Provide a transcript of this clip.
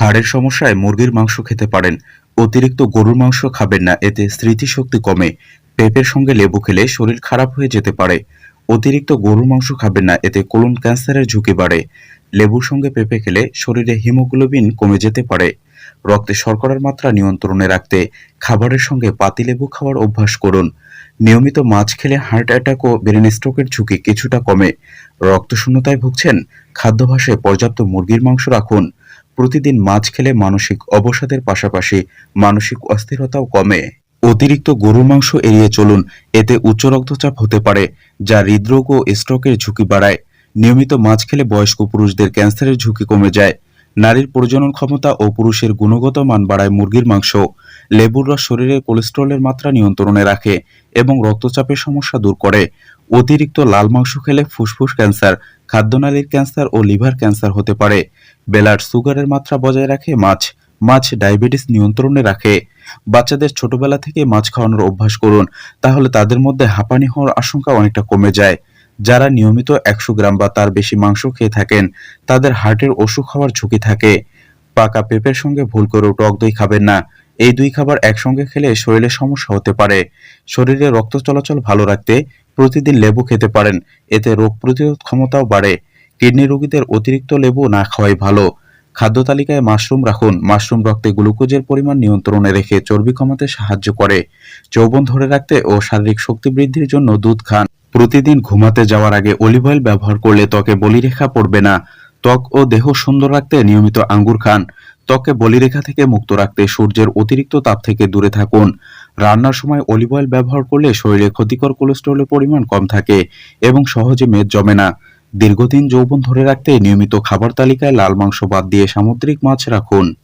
হাড়ের সমস্যায় মুরগির মাংস খেতে পারেন। অতিরিক্ত গরুর মাংস খাবেন না, এতে স্মৃতিশক্তি কমে। পেঁপের সঙ্গে লেবু খেলে শরীর খারাপ হয়ে যেতে পারে। অতিরিক্ত গরুর মাংস খাবেন না, এতে কোলন ক্যান্সারের ঝুঁকি বাড়ে। লেবুর সঙ্গে পেঁপে খেলে শরীরে হিমোগ্লোবিন কমে যেতে পারে। রক্তে শর্করার মাত্রা নিয়ন্ত্রণে রাখতে খাবারের সঙ্গে পাতিলেবু খাওয়ার অভ্যাস করুন। নিয়মিত মাছ খেলে হার্ট অ্যাটাক ও ব্রেন স্ট্রোকের ঝুঁকি কিছুটা কমে। রক্তশূন্যতায় ভুগছেন, খাদ্যাভ্যাসে পর্যাপ্ত মুরগির মাংস রাখুন। প্রতিদিন মাছ খেলে মানসিক অবসাদের পাশাপাশি মানসিক অস্থিরতাও কমে। অতিরিক্ত গরুর মাংস এড়িয়ে চলুন, এতে উচ্চ রক্তচাপ হতে পারে, যা হৃদরোগ ও স্ট্রোকের ঝুঁকি বাড়ায়। নিয়মিত মাছ খেলে বয়স্ক পুরুষদের ক্যান্সারের ঝুঁকি কমে যায়। নারীর প্রজনন ক্ষমতা ও পুরুষের গুণগত মান বাড়ায় মুরগির মাংস। লেবুর রস শরীরে কোলেস্টেরলের মাত্রা নিয়ন্ত্রণে রাখে এবং রক্তচাপের সমস্যা দূর করে। অতিরিক্ত লাল মাংস খেলে ফুসফুস ক্যান্সার খাদ্যনালীর ক্যান্সার ও লিভার ক্যান্সার হতে পারে। বেলার সুগারের মাত্রা বজায় রাখে মাছ। মাছ ডায়াবেটিস নিয়ন্ত্রণে রাখে। বাচ্চাদের ছোটবেলা থেকে মাছ খাওয়ানোর অভ্যাস করুন, তাহলে তাদের মধ্যে হাঁপানি হওয়ার আশঙ্কা অনেকটা কমে যায়। যারা নিয়মিত একশো গ্রাম বা তার বেশি মাংস খেয়ে থাকেন, তাদের হার্টের অসুখ হওয়ার ঝুঁকি থাকে। পাকা পেঁপের সঙ্গে ভুল করেও টক দই খাবেন না। এই দুই খাবার একসঙ্গে খেলে শরীরে সমস্যা হতে পারে। শরীরে রক্ত চলাচল ভালো রাখতে প্রতিদিন লেবু খেতে পারেন। এতে রোগ প্রতিরোধ ক্ষমতাও বাড়ে। কিডনি রোগীদের অতিরিক্ত লেবু না খাওয়াই ভালো। খাদ্য তালিকায় মাশরুম রাখুন। মাশরুম রক্তে গ্লুকোজের পরিমাণ নিয়ন্ত্রণে রেখে চর্বি কমাতে সাহায্য করে। যৌবন ধরে রাখতে ও শারীরিক শক্তি বৃদ্ধির জন্য দুধ খান। প্রতিদিন ঘুমাতে যাওয়ার আগে অলিভ অয়েল ব্যবহার করলে ত্বকে বলিরেখা পড়বে না। ত্বক ও দেহ সুন্দর রাখতে নিয়মিত আঙ্গুর খান। ত্বককে বলিরেখা থেকে মুক্ত রাখতে সূর্যের অতিরিক্ত তাপ থেকে দূরে থাকুন। রান্নার সময় অলিভ অয়েল ব্যবহার করলে শরীরে ক্ষতিকর কোলেস্টেরলের পরিমাণ কম থাকে এবং সহজে মেদ জমে না। দীর্ঘদিন যৌবন ধরে রাখতে নিয়মিত খাবার তালিকায় লাল মাংস বাদ দিয়ে সামুদ্রিক মাছ রাখুন।